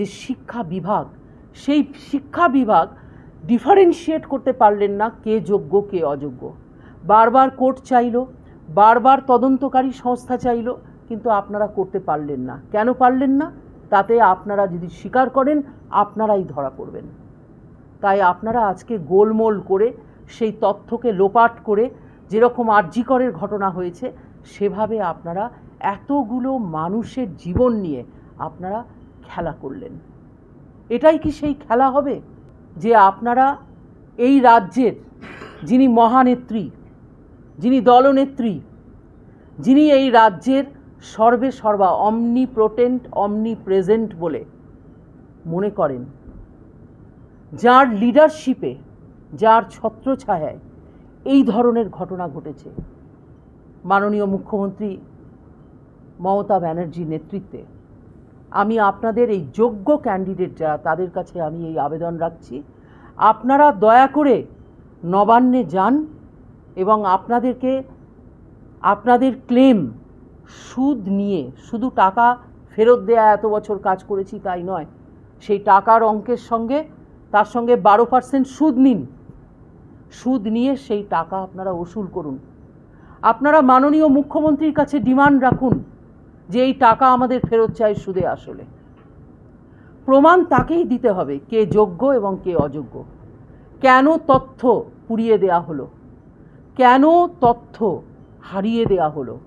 যে শিক্ষা বিভাগ, সেই শিক্ষা বিভাগ ডিফারেন্সিয়েট করতে পারলেন না কে যোগ্য, কে অযোগ্য। বারবার কোর্ট চাইলো, বারবার তদন্তকারী সংস্থা চাইলো, কিন্তু আপনারা করতে পারলেন না। কেন পারলেন না? তাতে আপনারা যদি স্বীকার করেন, আপনারাই ধরা পড়বেন। তাই আপনারা আজকে গোলমোল করে, সেই তথ্যকে লোপাট করে, যেরকম আর্যিকরের ঘটনা হয়েছে, সেভাবে আপনারা এতগুলো মানুষের জীবন নিয়ে আপনারা খেলা করলেন। এটাই কি সেই খেলা হবে? যে আপনারা এই রাজ্যের যিনি মহানেত্রী, যিনি দলনেত্রী, যিনি এই রাজ্যের সর্বে সর্বা অমনি প্রোটেন্ট অমনি প্রেজেন্ট বলে মনে করেন, যার লিডারশিপে যার ছত্রছায়ায় এই ধরনের ঘটনা ঘটেছে। মাননীয় মুখ্যমন্ত্রী মমতা ব্যানার্জির নেতৃত্বে। আমি আপনাদের এই যোগ্য ক্যান্ডিডেট যারা, তাদের কাছে আমি এই আবেদন রাখছি। আপনারা দয়া করে নবান্নে যান এবং আপনাদেরকে, আপনাদের ক্লেম সুদ নিয়ে, শুধু টাকা ফেরত দেয়া এত বছর কাজ করেছি তাই নয়, সেই টাকার অঙ্কের সঙ্গে, তার সঙ্গে বারো পার্সেন্ট সুদ নিন। সুদ নিয়ে সেই টাকা আপনারা ওসুল করুন। আপনারা মাননীয় মুখ্যমন্ত্রীর কাছে ডিমান্ড রাখুন। যে এই টাকা আমাদের ফেরত চাই সুদে আসলে। প্রমাণ তাকেই দিতে হবে, কে যোগ্য এবং কে অযোগ্য। কেন তথ্য পুড়িয়ে দেয়া হলো? কেন তথ্য হারিয়ে দেয়া হলো?